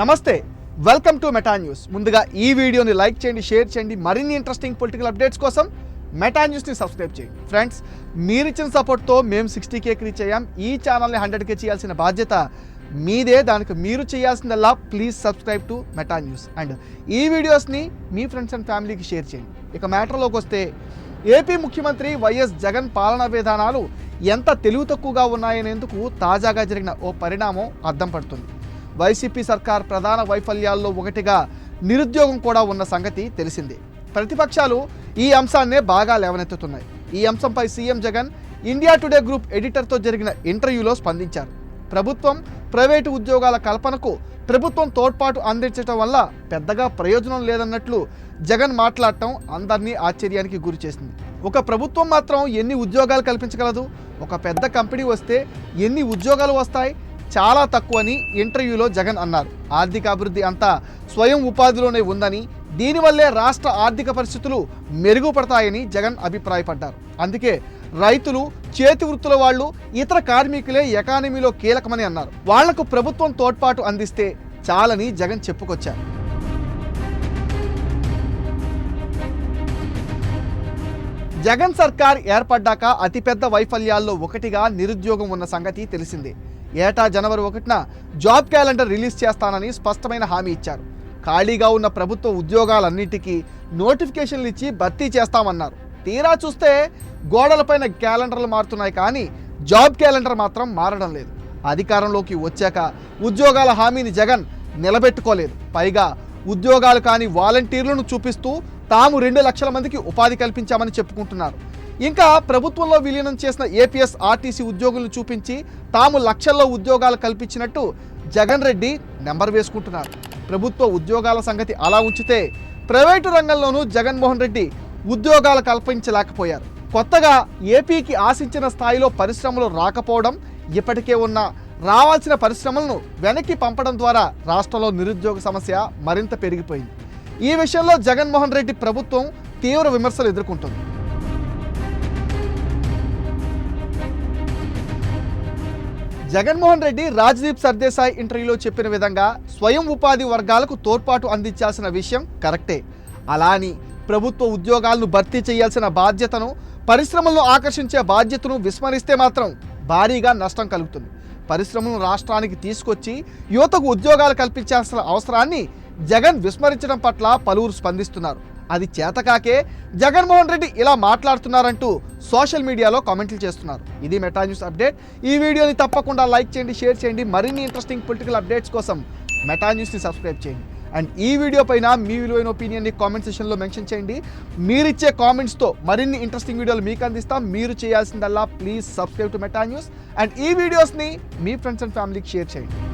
నమస్తే welcome to Meta news ముందుగా ఈ వీడియోని లైక్ చేయండి షేర్ చేయండి. మరిన్ని ఇంట్రెస్టింగ్ పొలిటికల్ అప్డేట్స్ కోసం మెటా న్యూస్ని సబ్స్క్రైబ్ చేయండి. ఫ్రెండ్స్ మీరిచ్చిన సపోర్ట్తో మేము సిక్స్టీ కేకి రీచ్ అయ్యాం. ఈ ఛానల్ని హండ్రెడ్ కే చేయాల్సిన బాధ్యత మీదే. దానికి మీరు చేయాల్సిందల్లా please subscribe to Meta news and ఈ వీడియోస్ని మీ ఫ్రెండ్స్ అండ్ ఫ్యామిలీకి షేర్ చేయండి. ఇక మ్యాటర్లోకి వస్తే ఏపీ ముఖ్యమంత్రి వైఎస్ జగన్ పాలనా విధానాలు ఎంత తెలివి తక్కువగా ఉన్నాయనేందుకు తాజాగా జరిగిన ఓ పరిణామం అద్దం పడుతుంది. వైసీపీ సర్కార్ ప్రధాన వైఫల్యాల్లో ఒకటిగా నిరుద్యోగం కూడా ఉన్న సంగతి తెలిసిందే. ప్రతిపక్షాలు ఈ అంశాన్నే బాగా లేవనెత్తుతున్నాయి. ఈ అంశంపై CM Jagan India Today group ఎడిటర్తో జరిగిన ఇంటర్వ్యూలో స్పందించారు. ప్రభుత్వం ప్రైవేటు ఉద్యోగాల కల్పనకు ప్రభుత్వం తోడ్పాటు అందించడం వల్ల పెద్దగా ప్రయోజనం లేదన్నట్లు జగన్ మాట్లాడటం అందరినీ ఆశ్చర్యానికి గురి చేసింది ఒక ప్రభుత్వం మాత్రం ఎన్ని ఉద్యోగాలు కల్పించగలదు? ఒక పెద్ద కంపెనీ వస్తే ఎన్ని ఉద్యోగాలు వస్తాయి? చాలా తక్కువని ఇంటర్వ్యూలో జగన్ అన్నారు. ఆర్థిక అభివృద్ధి అంతా స్వయం ఉపాధిలోనే ఉందని దీనివల్లే రాష్ట్ర ఆర్థిక పరిస్థితులు మెరుగుపడతాయని జగన్ అభిప్రాయపడ్డారు. అందుకే రైతులు చేతి వృత్తుల వాళ్ళు ఇతర కార్మికులే ఎకానమీలో కీలకమని అన్నారు. వాళ్ళకు ప్రభుత్వం తోడ్పాటు అందిస్తే చాలని జగన్ చెప్పుకొచ్చారు. జగన్ సర్కార్ ఏర్పడ్డాక అతిపెద్ద వైఫల్యాల్లో ఒకటిగా నిరుద్యోగం ఉన్న సంగతి తెలిసిందే. ఏటా జనవరి ఒకటిన జాబ్ క్యాలెండర్ రిలీజ్ చేస్తానని స్పష్టమైన హామీ ఇచ్చారు. ఖాళీగా ఉన్న ప్రభుత్వ ఉద్యోగాలన్నింటికీ నోటిఫికేషన్లు ఇచ్చి భర్తీ చేస్తామన్నారు. తీరా చూస్తే గోడలపైన క్యాలెండర్లు మారుతున్నాయి కానీ జాబ్ క్యాలెండర్ మాత్రం మారడం లేదు. అధికారంలోకి వచ్చాక ఉద్యోగాల హామీని జగన్ నిలబెట్టుకోలేదు. పైగా ఉద్యోగాలు కాని వాలంటీర్లను చూపిస్తూ తాము రెండు లక్షల మందికి ఉపాధి కల్పించామని చెప్పుకుంటున్నారు. ఇంకా ప్రభుత్వంలో విలీనం చేసిన ఏపీఎస్ ఆర్టీసీ ఉద్యోగులను చూపించి తాము లక్షల్లో ఉద్యోగాలు కల్పించినట్టు జగన్ రెడ్డి నెంబర్ వేసుకుంటున్నారు. ప్రభుత్వ ఉద్యోగాల సంగతి అలా ఉంచితే ప్రైవేటు రంగంలోనూ జగన్మోహన్ రెడ్డి ఉద్యోగాలు కల్పించలేకపోయారు. కొత్తగా ఏపీకి ఆశించిన స్థాయిలో పరిశ్రమలు రాకపోవడం ఇప్పటికే ఉన్న రావాల్సిన పరిశ్రమలను వెనక్కి పంపడం ద్వారా రాష్ట్రంలో నిరుద్యోగ సమస్య మరింత పెరిగిపోయింది. ఈ విషయంలో జగన్మోహన్ రెడ్డి ప్రభుత్వం తీవ్ర విమర్శలు ఎదుర్కొంటుంది. జగన్మోహన్ రెడ్డి రాజ్దీప్ సర్దేశాయ్ ఇంటర్వ్యూలో చెప్పిన విధంగా స్వయం ఉపాధి వర్గాలకు తోడ్పాటు అందించాల్సిన విషయం కరెక్టే. అలా అని ప్రభుత్వ ఉద్యోగాలను భర్తీ చేయాల్సిన బాధ్యతను పరిశ్రమలను ఆకర్షించే బాధ్యతను విస్మరిస్తే మాత్రం భారీగా నష్టం కలుగుతుంది. పరిశ్రమలను రాష్ట్రానికి తీసుకొచ్చి యువతకు ఉద్యోగాలు కల్పించాల్సిన అవసరాన్ని జగన్ విస్మరించడం పట్ల పలువురు స్పందిస్తున్నారు. అది చేతకాకే జగన్మోహన్ రెడ్డి ఇలా మాట్లాడుతున్నారంటూ సోషల్ మీడియాలో కామెంట్లు చేస్తున్నారు. ఇది మెటా న్యూస్ అప్డేట్. ఈ వీడియోని తప్పకుండా లైక్ చేయండి షేర్ చేయండి. మరిన్ని ఇంట్రెస్టింగ్ పొలిటికల్ అప్డేట్స్ కోసం మెటా న్యూస్ని సబ్స్క్రైబ్ చేయండి. అండ్ ఈ వీడియో పైన మీ విలువైన ఒపీనియన్ని కామెంట్ సెషన్లో మెన్షన్ చేయండి. మీరిచ్చే కామెంట్స్తో మరిన్ని ఇంట్రెస్టింగ్ వీడియోలు మీకు అందిస్తాం. మీరు చేయాల్సిందల్లా please subscribe to Meta news and ఈ వీడియోస్ని మీ ఫ్రెండ్స్ అండ్ ఫ్యామిలీకి షేర్ చేయండి.